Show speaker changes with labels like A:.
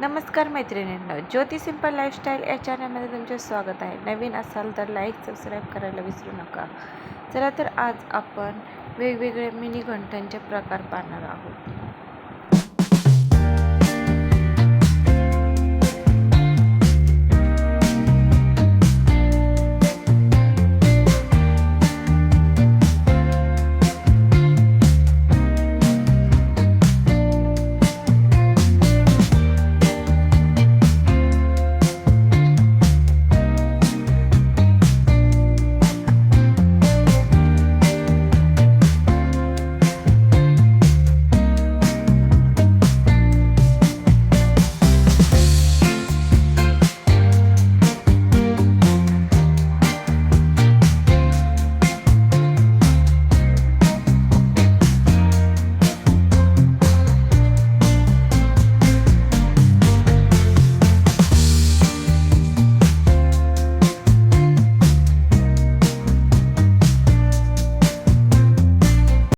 A: नमस्कार मैत्रिणींनो ज्योती simple lifestyle या चॅनलमध्ये तुमचे स्वागत आहे. नवीन असाल तर लाईक सबस्क्राईब करायला विसरू नका. चला तर आज आपण वेगवेगळे मिनी घंटांचे प्रकार पाहणार आहोत.